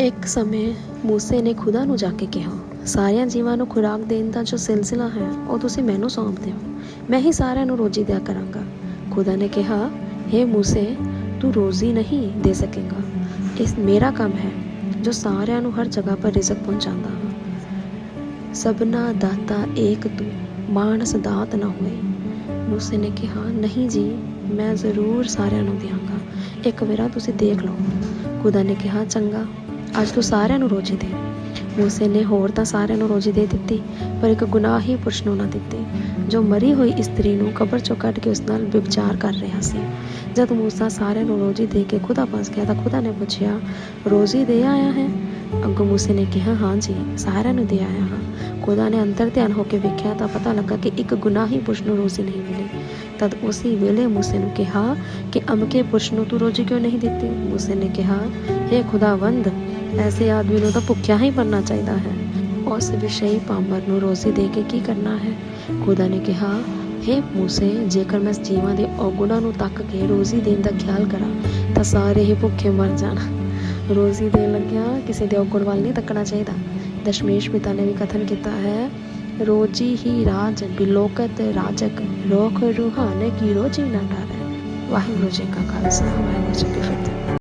ਇੱਕ ਸਮੇਂ ਮੂਸੇ ਨੇ ਖੁਦਾ ਨੂੰ ਜਾ ਕੇ ਕਿਹਾ, ਸਾਰਿਆਂ ਜੀਵਾਂ ਨੂੰ ਖੁਰਾਕ ਦੇਣ ਦਾ ਜੋ ਸਿਲਸਿਲਾ ਹੈ, ਉਹ ਤੁਸੀਂ ਮੈਨੂੰ ਸੌਂਪ ਦਿਓ। ਮੈਂ ਹੀ ਸਾਰਿਆਂ ਨੂੰ ਰੋਜੀ ਦਿਆ ਕਰਾਂਗਾ। ਖੁਦਾ ਨੇ ਕਿਹਾ हे ਮੂਸੇ, ਤੂੰ ਰੋਜ਼ੀ ਨਹੀਂ ਦੇ ਸਕੇਗਾ। ਇਸ ਮੇਰਾ ਕੰਮ ਹੈ, ਜੋ ਸਾਰਿਆਂ ਨੂੰ ਹਰ ਜਗ੍ਹਾ ਪਰ ਰਿਜ਼ਕ ਪਹੁੰਚਾਉਂਦਾ ਹਾਂ। ਸਭਨਾ ਦਾਤਾ ਏਕ ਤੂੰ, ਮਾਨਸ ਦਾਤ ਨਾ ਹੋਏ। ਮੂਸੇ ਨੇ ਕਿਹਾ, ਨਹੀਂ ਜੀ, ਮੈਂ ਜ਼ਰੂਰ ਸਾਰਿਆਂ ਨੂੰ ਦਿਆਂਗਾ। ਇੱਕ ਵੇਰਾ ਤੁਸੀਂ ਦੇਖ ਲਓ। ਖੁਦਾ ਨੇ ਕਿਹਾ, ਚੰਗਾ ਅੱਜ ਤੂੰ ਸਾਰਿਆਂ ਨੂੰ ਰੋਜੀ ਦੇ। ਮੂਸੇ ਨੇ ਹੋਰ ਤਾਂ ਸਾਰਿਆਂ ਨੂੰ ਰੋਜੀ ਦੇ ਦਿੱਤੀ, ਪਰ ਇੱਕ ਗੁਨਾਹੀ ਪੁਰਸ਼ ਨੂੰ ਨਾ ਦਿੱਤੀ। ਜੋ ਮਰੀ ਹੋਈ ਇਸਤਰੀ ਨੂੰ ਕਬਰ ਚੋਂ ਕੱਢ ਕੇ ਉਸ ਨਾਲ ਵਿਵਚਾਰ ਕਰ ਰਿਹਾ ਸੀ। ਜਦ ਮੂਸਾ ਸਾਰਿਆਂ ਨੂੰ ਰੋਜੀ ਦੇ ਕੇ ਖੁਦਾ ਪਾਸ ਗਿਆ ਤਾਂ ਖੁਦਾ ਨੇ ਪੁੱਛਿਆ, ਰੋਜੀ ਦੇ ਆਇਆ ਹੈ? ਅੱਗੋਂ ਮੂਸੇ ਨੇ ਕਿਹਾ, ਹਾਂ ਜੀ, ਸਾਰਿਆਂ ਨੂੰ ਦੇ ਆਇਆ ਹਾਂ। ਖੁਦਾ ਨੇ ਅੰਦਰ ਧਿਆਨ ਹੋ ਕੇ ਵੇਖਿਆ ਤਾਂ ਪਤਾ ਲੱਗਾ ਕਿ ਇੱਕ ਗੁਨਾਹੀ ਪੁਰਸ਼ ਨੂੰ ਰੋਜ਼ੀ ਨਹੀਂ ਮਿਲੀ। ਤਦ ਉਸੇ ਵੇਲੇ ਮੂਸੇ ਨੂੰ ਕਿਹਾ ਕਿ ਅਮਕੇ ਪੁਰਸ਼ ਨੂੰ ਤੂੰ ਰੋਜ਼ੀ ਕਿਉਂ ਨਹੀਂ ਦਿੱਤੀ? ਮੂਸੇ ਨੇ ਕਿਹਾ हे ਖੁਦਾਵੰਦ, ਐਸੇ ਆਦਮੀ ਨੂੰ ਤਾਂ ਭੁੱਖਿਆ ਹੀ ਬਣਨਾ ਚਾਹੀਦਾ ਹੈ। ਉਸ ਵਿਸ਼ਈ ਪਾਮਰ ਨੂੰ ਰੋਜ਼ੀ ਦੇ ਕੇ ਕੀ ਕਰਨਾ ਹੈ? ਖੁਦਾ ਨੇ ਕਿਹਾ, ਹੇ ਮੂਸੇ, ਜੇਕਰ ਮੈਂ ਜੀਵਾਂ ਦੇ ਔਗੁਣਾਂ ਨੂੰ ਤੱਕ ਕੇ ਰੋਜ਼ੀ ਦੇਣ ਦਾ ਖਿਆਲ ਕਰਾਂ, ਤਾਂ ਸਾਰੇ ਹੀ ਭੁੱਖੇ ਮਰ ਜਾਣ। ਰੋਜ਼ੀ ਦੇਣ ਲੱਗਿਆ ਕਿਸੇ ਦੇ ਔਗੁਣ ਵੱਲ ਨਹੀਂ ਤੱਕਣਾ ਚਾਹੀਦਾ। ਦਸ਼ਮੇਸ਼ ਪਿਤਾ ਨੇ ਵੀ ਕਥਨ ਕੀਤਾ ਹੈ ਰੋਜੀ ਹੀ ਰਾਜ ਬਿਲੋਕਤ ਰਾਜਕ ਰੋਖ ਰੂਹਾਨੇ ਕੀ ਰੋਜੀ ਨਾ ਡਾਰੇ ਵਾਹਿਗੁਰੂ ਜੀ ਕਾ ਖਾਲਸਾ ਵਾਹਿਗੁਰੂ ਜੀ ਕੀ ਫਤਿਹ